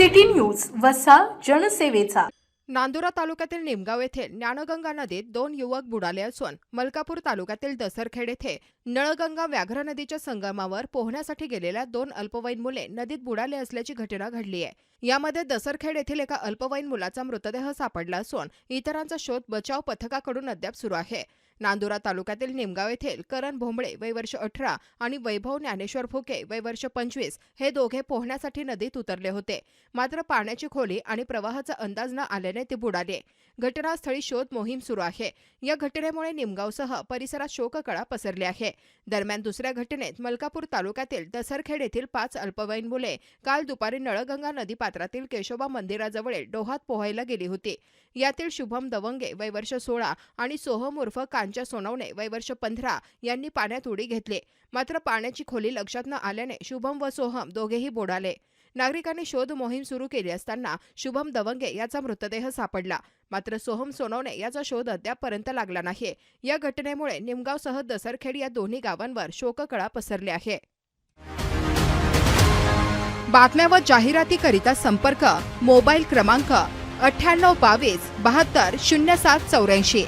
City news वसा जनसेवेचा. नांदुरा तालुक्यातील निमगाव येथे ज्ञानगंगा नदीत दोन युवक बुडाले असून मलकापूर तालुक्यातील दसरखेड येथे नळगंगा व्याघ्र नदीच्या संगमावर पोहण्यासाठी गेलेल्या दोन अल्पवयीन मुले नदीत बुडाले असल्याची घटना घडली आहे. यामध्ये दसरखेड येथील एका अल्पवयीन मुलाचा मृतदेह सापडला असून इतरांचा शोध बचाव पथकाकडून अद्याप सुरू आहे. नांदुरा तालुक्यातील निमगाव येथील करण भोंबळे वय वर्ष अठरा आणि वैभव ज्ञानेश्वर फुके वय वर्ष पंचवीस हे दोघे पोहण्यासाठी नदीत उतरले होते. मात्र पाण्याची खोली आणि प्रवाहाचा अंदाज न आल्याने ते बुडाले. घटनास्थळी शोध मोहीम सुरू आहे. या घटनेमुळे निमगावसह परिसरात शोककळा पसरली आहे. दरम्यान दुसऱ्या घटनेत मलकापूर तालुक्यातील दसरखेड येथील पाच अल्पवयीन मुले काल दुपारी नळगंगा नदी पात्रातील केशोबा मंदिराजवळील डोहात पोहायला गेली होती. यातील शुभम दवंगे वयवर्ष सोळा आणि सोहम उर्फ कांच्या सोनवणे वयवर्ष पंधरा यांनी पाण्यात उडी घेतली. मात्र पाण्याची खोली लक्षात न आल्याने शुभम व सोहम दोघेही बुडाले. नागरिकांनी शोध मोहीम सुरू केली असताना शुभम दवंगे याचा मृतदेह सापडला. मात्र सोहम सोनवणे याचा शोध अद्यापपर्यंत लागला नाही या घटनेमुळे निमगावसह दसरखेड या दोन्ही गावांवर शोककळा पसरली आहे. बातम्या व जाहिरातीकरिता संपर्क मोबाईल क्रमांक अठ्ठ्याण्णव बावीस बहात्तर शून्य सात चौऱ्याऐंशी.